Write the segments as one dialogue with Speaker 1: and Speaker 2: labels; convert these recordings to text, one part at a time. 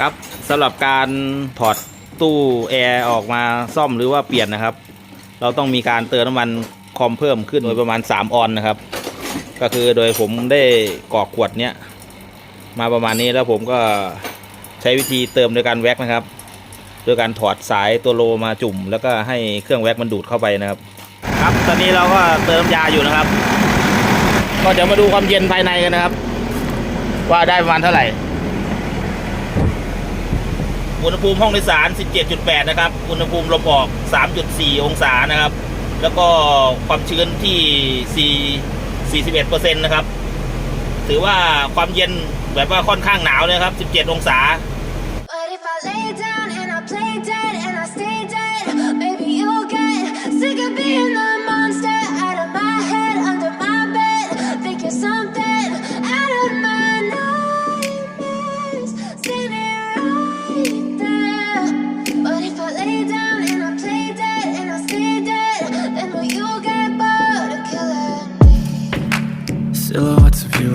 Speaker 1: ครับสำหรับการถอดตู้แอร์ออกมาซ่อมหรือว่าเปลี่ยนนะครับ เราต้องมีการเติมน้ำมันคอมเพิ่มขึ้นโดยประมาณ 3 ออนนะครับ ก็คือโดยผมได้กรอกขวดเนี้ยมาประมาณนี้แล้วผมก็ใช้วิธีเติมโดยการแว็กนะครับ โดยการถอดสายตัวโลมาจุ่ม แล้วก็ให้เครื่องแว็กมันดูดเข้าไปนะครับ ครับตอนนี้เราก็เติมยาอยู่นะครับ ก็เดี๋ยวมาดูความเย็นภายในกันนะครับ ว่าได้ประมาณเท่าไหร่ อุณหภูมิห้องโดยสาร 17.8 นะครับ อุณหภูมิลมออก 3.4 องศานะครับ แล้วก็ความชื้นที่ 4 41%นะครับ ถือว่าความเย็นแบบว่าค่อนข้างหนาวเลยครับ 17 องศา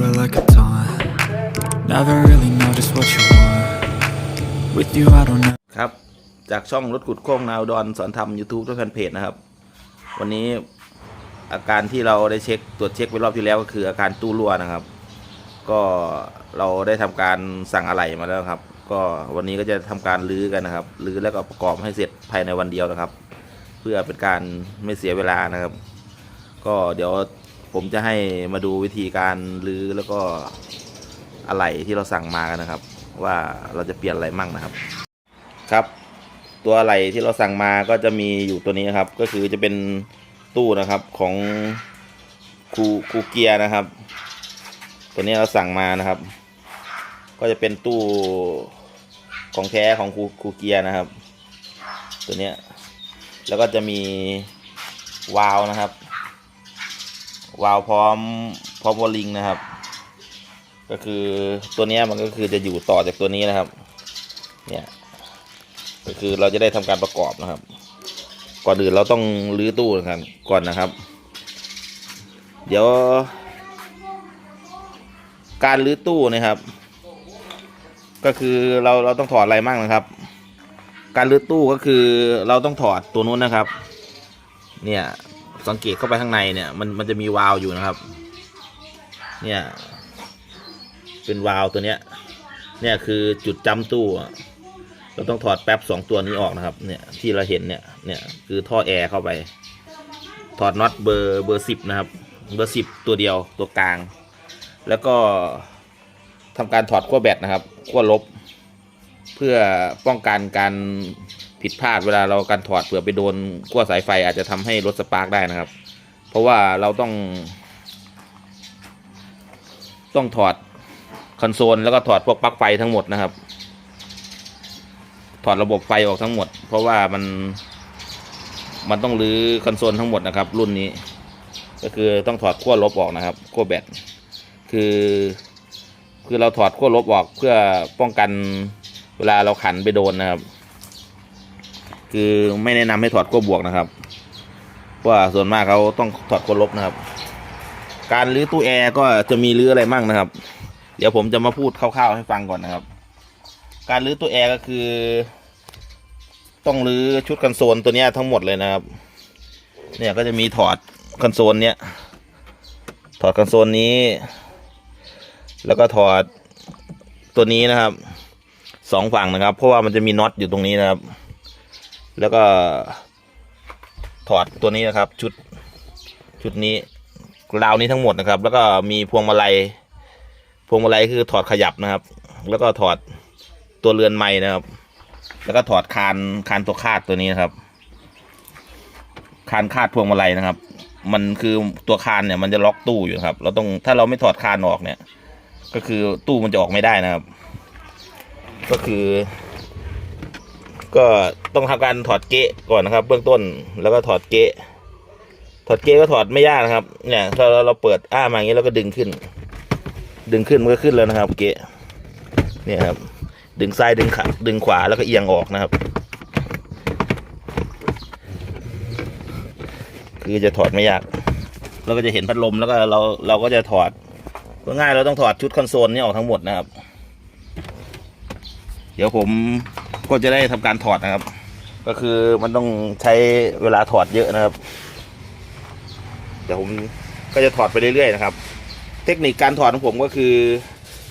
Speaker 2: it like a taunt. Never really know just what you want. With you, I don't know.
Speaker 1: ครับ จากช่องรถขุดโค้งนาวดอนสอนทำ YouTube ด้วยแฟนเพจนะครับ วันนี้อาการที่เราได้เช็คตรวจเช็คไปรอบที่แล้วก็คืออาการตู้รั่วนะครับ ก็เราได้ทำการสั่งอะไหล่มาแล้วครับ ก็วันนี้ก็จะทำการรื้อกันนะครับรื้อแล้วก็ประกอบให้เสร็จภายในวันเดียวนะครับ เพื่อเป็นการไม่เสียเวลานะครับ ก็เดี๋ยว ผมจะให้มาดูวิธีการรื้อแล้วก็อะไหล่ที่เราสั่งมากันนะครับ ว่าเราจะเปลี่ยนอะไรมั่งนะครับ ครับ ตัวอะไรที่เราสั่งมาก็จะมีอยู่ตัวนี้ครับ ก็คือจะเป็นตู้นะครับของคูคูเกียนะครับ ตัวนี้เราสั่งมานะครับ ก็จะเป็นตู้ของแท้ของคูคูเกียนะครับ ตัวเนี้ยแล้วก็จะมีวาล์วนะครับ วาล์วพร้อมพร้อมวอลลิงนะครับ ก็คือตัวนี้มันก็คือจะอยู่ต่อจากตัวนี้นะครับ เนี่ยก็คือเราจะได้ทำการประกอบนะครับ ก่อนอื่นเราต้องรื้อตู้กันก่อนนะครับ เดี๋ยว การรื้อตู้นะครับ ก็คือเราเราต้องถอดอะไรบ้างนะครับ การรื้อตู้ก็คือเราต้องถอดตัวนู้นนะครับ เนี่ย สังเกตเข้าไปข้างในเนี่ยมันมันจะมีวาล์วอยู่นะครับ เนี่ย เป็นวาล์วตัวเนี้ย เนี่ยคือจุดจำตู้เราต้องถอดแป๊บสองตัวนี้ออกนะครับ เนี่ยที่เราเห็นเนี่ย เนี่ยคือท่อแอร์เข้าไป ถอดน็อตเบอร์เบอร์สิบนะครับ เบอร์สิบตัวเดียวตัวกลาง แล้วก็ทำการถอดขั้วแบตนะครับขั้วลบ เพื่อป้องกันการผิดพลาดเวลาเราการถอดเผื่อไปโดนขั้วสายไฟอาจจะทำให้รถสปาร์กได้นะครับ เพราะว่าเราต้อง ต้องถอดคอนโซลแล้วก็ถอดพวกปลั๊กไฟทั้งหมดนะครับ ถอดระบบไฟออกทั้งหมด เพราะว่ามันมันต้องรื้อคอนโซลทั้งหมดนะครับ รุ่นนี้ ก็คือต้องถอดขั้วลบออกนะครับขั้วแบตคือ คือเราถอดขั้วลบออกเพื่อป้องกัน เวลาเราขันไปโดนนะครับ คือไม่แนะนำให้ถอดขั้วบวกนะครับเพราะว่าส่วนมากเขาต้องถอดขั้วลบนะครับ การรื้อตู้แอร์ก็จะมีรื้ออะไรมั่งนะครับ เดี๋ยวผมจะมาพูดคร่าวๆให้ฟังก่อนนะครับ การรื้อตัวแอร์ก็คือ ต้องรื้อชุดคอนโซลตัวนี้ทั้งหมดเลยนะครับ เนี่ยก็จะมีถอดคอนโซลเนี้ยถอดคอนโซลนี้ แล้วก็ถอดตัวนี้นะครับ สองฝั่งนะครับ เพราะว่ามันจะมีน็อตอยู่ตรงนี้นะครับ แล้วก็ถอดตัวนี้นะครับ ชุดชุดนี้ราวนี้ทั้งหมดนะครับ แล้วก็มีพวงมาลัย พวงมาลัยคือถอดขยับนะครับ แล้วก็ถอดตัวเรือนไม้นะครับ แล้วก็ถอดคานคานตัวคาดตัวนี้นะครับ คานคาดพวงมาลัยนะครับ มันคือตัวคานเนี่ยมันจะล็อกตู้อยู่ครับ เราต้องถ้าเราไม่ถอดคานออกเนี่ย ก็คือตู้มันจะออกไม่ได้นะครับ ก็คือ ก็ต้องทำการถอดเกะก่อนนะครับ เบื้องต้นแล้วก็ถอดเกะถอดเกะก็ถอดไม่ยากนะครับ เนี่ยถ้าเราเราเปิดอ้ามาอย่างนี้แล้วก็ดึงขึ้น ดึงขึ้นมันก็ขึ้นแล้วนะครับ เกะเนี่ยครับ ดึงซ้ายดึงขาดึงขวาแล้วก็เอียงออกนะครับ คือจะถอดไม่ยากเราก็จะเห็นพัดลมแล้วก็เราเราก็จะถอดก็ง่ายเราต้องถอดชุดคอนโซลนี่ออกทั้งหมดนะครับ เดี๋ยวผมก็จะได้ทำการถอดนะครับ ก็คือมันต้องใช้เวลาถอดเยอะนะครับ เดี๋ยวผมก็จะถอดไปเรื่อยๆนะครับ เทคนิคการถอดของผมก็คือ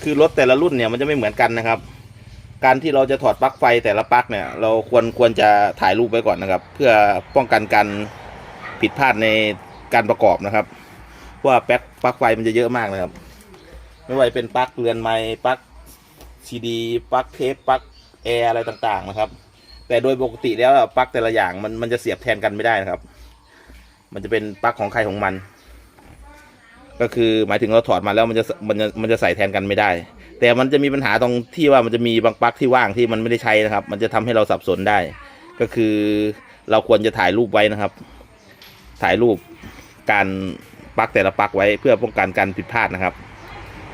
Speaker 1: คือรถแต่ละรุ่นเนี่ยมันจะไม่เหมือนกันนะครับ การที่เราจะถอดปลั๊กไฟแต่ละปลั๊กเนี่ย เราควรควรจะถ่ายรูปไว้ก่อนนะครับ เพื่อป้องกันการผิดพลาดในการประกอบนะครับเพราะว่าแป๊กปลั๊กไฟมันจะเยอะมากนะครับ ไม่ว่าจะเป็นปลั๊กเรือนไม้ปลั๊ก ซีดีปลั๊กเทปปลั๊กแอร์อะไรต่างๆนะครับ แต่โดยปกติแล้วปลั๊กแต่ละอย่างมันมันจะเสียบแทนกันไม่ได้นะครับ มันจะเป็นปลั๊กของใครของมัน ก็คือหมายถึงเราถอดมาแล้วมันจะมันจะมันจะใส่แทนกันไม่ได้ แต่มันจะมีปัญหาตรงที่ว่ามันจะมีบางปลั๊กที่ว่างที่มันไม่ได้ใช้นะครับ มันจะทำให้เราสับสนได้ ก็คือเราควรจะถ่ายรูปไว้นะครับ ถ่ายรูปการปลั๊กแต่ละปลั๊กไว้เพื่อป้องกันการผิดพลาดนะครับ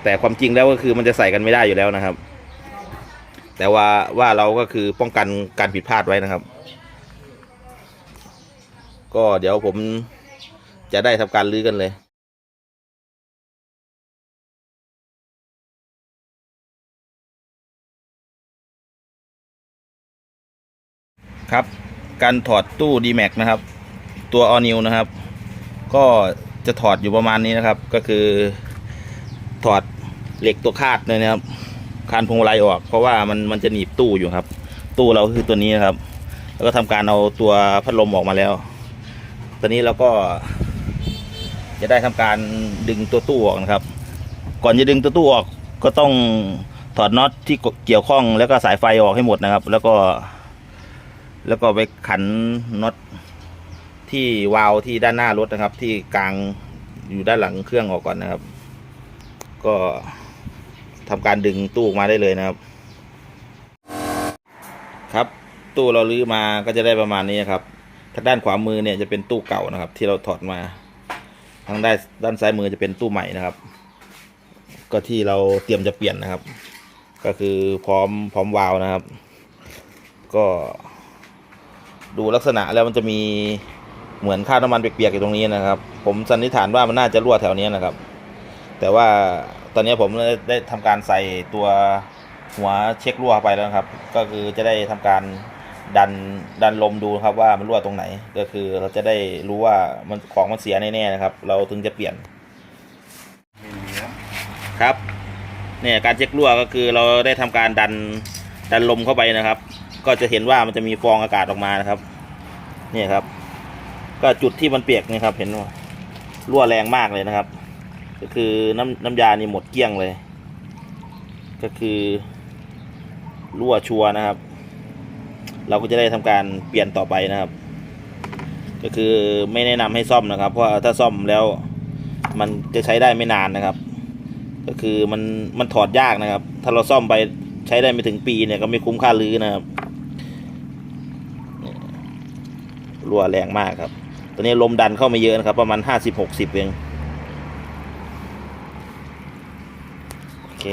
Speaker 1: แต่ความจริงแล้วก็คือมันจะใส่กันไม่ได้อยู่แล้วนะครับ แต่ว่าว่าเราก็คือป้องกันการผิดพลาดไว้นะครับ ก็เดี๋ยวผมจะได้ทำการลื้อกันเลยครับการถอดตู้ d m a x นะครับ ตัว all new นะครับ ก็จะถอดอยู่ประมาณนี้นะครับ ก็คือถอดเหล็กตัวคาดเลยนะครับ คานพวงมาลัยออก เพราะว่ามันมันจะหนีบตู้อยู่ครับ ตู้เราคือตัวนี้ครับ แล้วก็ทำการเอาตัวพัดลมออกมาแล้ว ตอนนี้เราก็ จะได้ทำการดึงตัวตู้ออกนะครับ ก่อนจะดึงตัวตู้ออกก็ต้องถอดน็อตที่เกี่ยวข้องแล้วก็สายไฟออกให้หมดนะครับ แล้วก็ แล้วก็ไปขันน็อตที่วาล์วที่ด้านหน้ารถนะครับ ที่กลางอยู่ด้านหลังเครื่องออกก่อนนะครับ ก็ ทำการดึงตู้ออกมาได้เลยนะครับ ครับตู้เราลื้อมาก็จะได้ประมาณนี้ครับทางด้านขวามือเนี่ยจะเป็นตู้เก่านะครับ ที่เราถอดมา ทางด้านด้านซ้ายมือจะเป็นตู้ใหม่นะครับ ก็ที่เราเตรียมจะเปลี่ยนนะครับ ก็คือพร้อมพร้อมวาล์วนะครับ ก็ดูลักษณะแล้วมันจะมีเหมือนค่าบน้ำมันเปียกๆอยู่ตรงนี้นะครับ ผมสันนิษฐานว่ามันน่าจะรั่วแถวนี้นะครับ แต่ว่า ตอนนี้ผมได้ทำการใส่ตัวหัวเช็ครั่วไปแล้วครับ ก็คือจะได้ทำการดันดันลมดูครับว่ามันรั่วตรงไหน ก็คือเราจะได้รู้ว่ามันของมันเสียแน่ๆนะครับ เราถึงจะเปลี่ยนครับเนี่ยการเช็ครั่วก็คือเราได้ทำการดันดันลมเข้าไปนะครับ ก็จะเห็นว่ามันจะมีฟองอากาศออกมานะครับเนี่ยครับ ก็จุดที่มันเปียกเนะครับ เห็นว่ารั่วแรงมากเลยนะครับ ก็คือน้ำน้ำยานี่หมดเกลี้ยงเลย ก็คือรั่วชัวนะครับ เราก็จะได้ทำการเปลี่ยนต่อไปนะครับ ก็คือไม่แนะนำให้ซ่อมนะครับ เพราะว่าถ้าซ่อมแล้วมันจะใช้ได้ไม่นานนะครับ ก็คือมันมันถอดยากนะครับ ถ้าเราซ่อมไปใช้ได้ไม่ถึงปีเนี่ยก็ไม่คุ้มค่าลื้อนะครับรั่วแรงมากครับ ตอนนี้ลมดันเข้ามาเยอะนะครับ ประมาณห้าสิบหกสิบเองโอ เค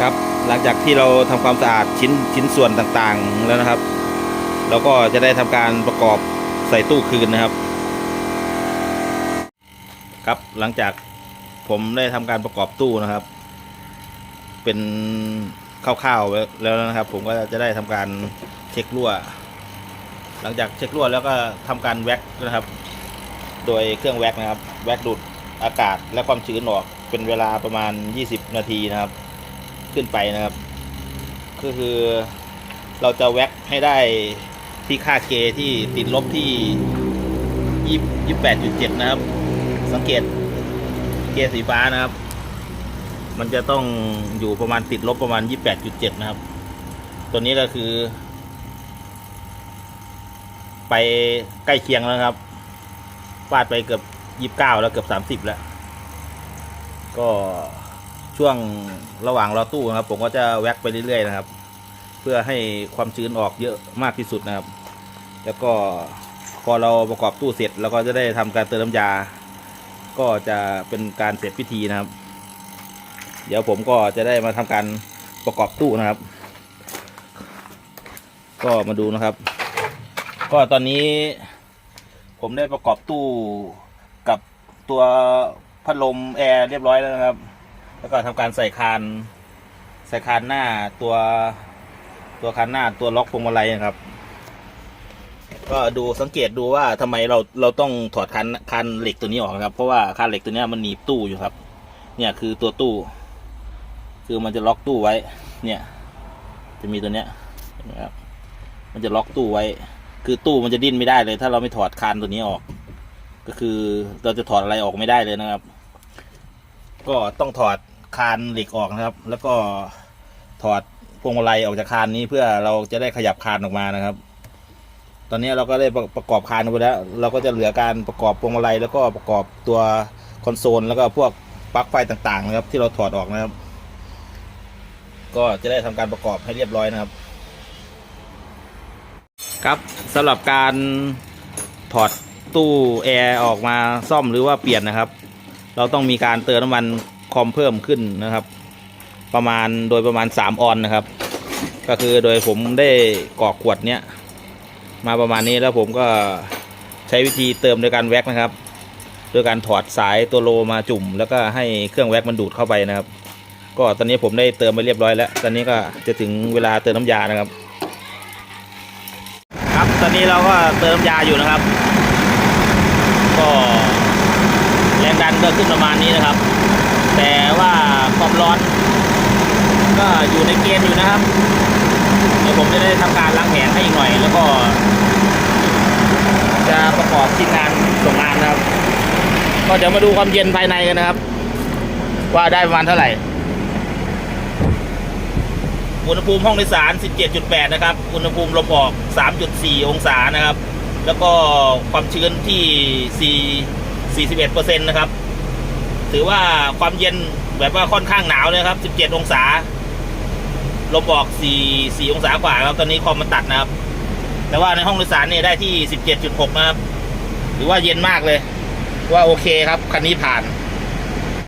Speaker 1: ครับหลังจากที่เราทำความสะอาดชิ้นชิ้นส่วนต่างๆแล้วนะครับ เราก็จะได้ทำการประกอบใส่ตู้คืนนะครับ ครับหลังจากผมได้ทำการประกอบตู้นะครับ เป็นคร่าวๆแล้วนะครับ ผมก็จะได้ทำการเช็ครั่ว หลังจากเช็ครั่วแล้วก็ทำการแว็กนะครับ โดยเครื่องแว็กนะครับ แว็กดูดอากาศและความชื้นออก เป็นเวลาประมาณ 20 นาทีนะครับ ขึ้นไปนะครับ ก็คือเราจะแว็กให้ได้ที่ค่าเคที่ติดลบที่ยี่แปดจุดเจ็ดนะครับ สังเกตเกสีฟ้านะครับ มันจะต้องอยู่ประมาณติดลบประมาณ28.7นะครับ ตัวนี้ก็คือ ไปใกล้เคียงแล้วครับฟาดไปเกือบ29แล้วเกือบ30แล้ว ก็ช่วงระหว่างรอตู้นะครับ ผมก็จะแว็กไปเรื่อยๆนะครับ เพื่อให้ความชื้นออกเยอะมากที่สุดนะครับ แล้วก็พอเราประกอบตู้เสร็จเราก็จะได้ทำการเติมน้ำยา ก็จะเป็นการเสร็จพิธีนะครับ เดี๋ยวผมก็จะได้มาทำการประกอบตู้นะครับ ก็มาดูนะครับ ก็ตอนนี้ผมได้ประกอบตู้กับตัว พัดลมแอร์เรียบร้อยแล้วนะครับ แล้วก็ทำการใส่คานใส่คานหน้าตัวตัวคันหน้าตัวล็อกพวงมาลัยนะครับ ก็ดูสังเกตดูว่าทำไมเราเราต้องถอดคันคันเหล็กตัวนี้ออกนะครับ เพราะว่าคันเหล็กตัวนี้มันหนีบตู้อยู่ครับ เนี่ยคือตัวตู้ คือมันจะล็อกตู้ไว้ เนี่ย จะมีตัวเนี้ยนไหมครับมันจะล็อกตู้ไว้ คือตู้มันจะดิ้นไม่ได้เลย ถ้าเราไม่ถอดคานตัวนี้ออก ก็คือเราจะถอดอะไรออกไม่ได้เลยนะครับ ก็ต้องถอดคานเหล็กออกนะครับ แล้วก็ถอดพวงมาลัยออกจากคานนี้เพื่อเราจะได้ขยับคานออกมานะครับ ตอนนี้เราก็ได้ประประกอบคานไปแล้ว เราก็จะเหลือการประกอบพวงมาลัยแล้วก็ประกอบตัวคอนโซลแล้วก็พวกปลั๊กไฟต่างๆ นะครับ ที่เราถอดออกนะครับ ก็จะได้ทำการประกอบให้เรียบร้อยนะครับ ครับสำหรับการถอดตู้แอร์ออกมาซ่อมหรือว่าเปลี่ยนนะครับ เราต้องมีการเติมน้ำมันคอมเพิ่มขึ้นนะครับ ประมาณโดยประมาณ 3 ออนนะครับ ก็คือโดยผมได้กรอกขวดเนี้ยมาประมาณนี้แล้วผมก็ใช้วิธีเติมโดยการแว็กนะครับ โดยการถอดสายตัวโลมาจุ่ม แล้วก็ให้เครื่องแว็กมันดูดเข้าไปนะครับ ก็ตอนนี้ผมได้เติมไปเรียบร้อยแล้ว ตอนนี้ก็จะถึงเวลาเติมน้ำยานะครับ ครับตอนนี้เราก็เติมน้ำยาอยู่นะครับ ก็ ดันก็ขึ้นประมาณนี้นะครับ แต่ว่าความร้อน ก็อยู่ในเกณฑ์อยู่นะครับ เดี๋ยวผมจะได้ทำการล้างแผงให้อีกหน่อย แล้วก็ จะประกอบชิ้นงานส่งงานนะครับ ก็เดี๋ยวมาดูความเย็นภายในกันนะครับ ว่าได้ประมาณเท่าไหร่อุณหภูมิห้องโดยสาร 17.8 นะครับ อุณหภูมิลมออก 3.4 องศานะครับ แล้วก็ความชื้นที่ 4 41%นะครับ ถือว่าความเย็นแบบว่าค่อนข้างหนาวเลยครับ 17 องศา ลมออก 4 4 องศากว่าครับ ตอนนี้คอมมันตัดนะครับ แต่ว่าในห้องโดยสารเนี่ยได้ที่ 17.6 นะครับ ถือว่าเย็นมากเลย ว่าโอเคครับ คันนี้ผ่าน